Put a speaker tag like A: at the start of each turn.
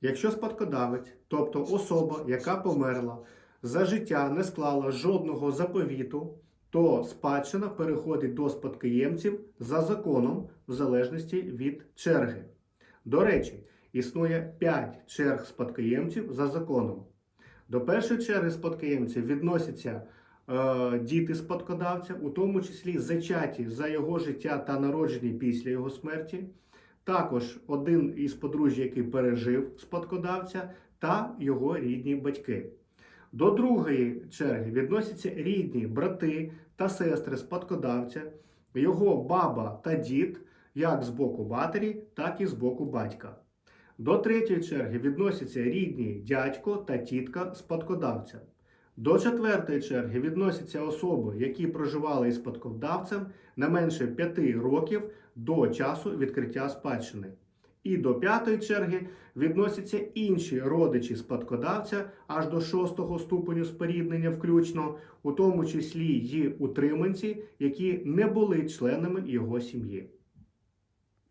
A: Якщо спадкодавець, тобто особа, яка померла, за життя не склала жодного заповіту, то спадщина переходить до спадкоємців за законом в залежності від черги. До речі, існує 5 черг спадкоємців за законом. До першої черги спадкоємців відносяться е, діти спадкодавця, у тому числі зачаті за його життя та народжені після його смерті. Також один із подружжя, який пережив спадкодавця, та його рідні батьки. До другої черги відносяться рідні брати та сестри спадкодавця, його баба та дід, як з боку матері, так і з боку батька. До третьої черги відносяться рідні дядько та тітка спадкодавця. До четвертої черги відносяться особи, які проживали із спадкодавцем не менше 5 років до часу відкриття спадщини. І до п'ятої черги відносяться інші родичі спадкодавця аж до шостого ступеню споріднення включно, у тому числі й утриманці, які не були членами його сім'ї.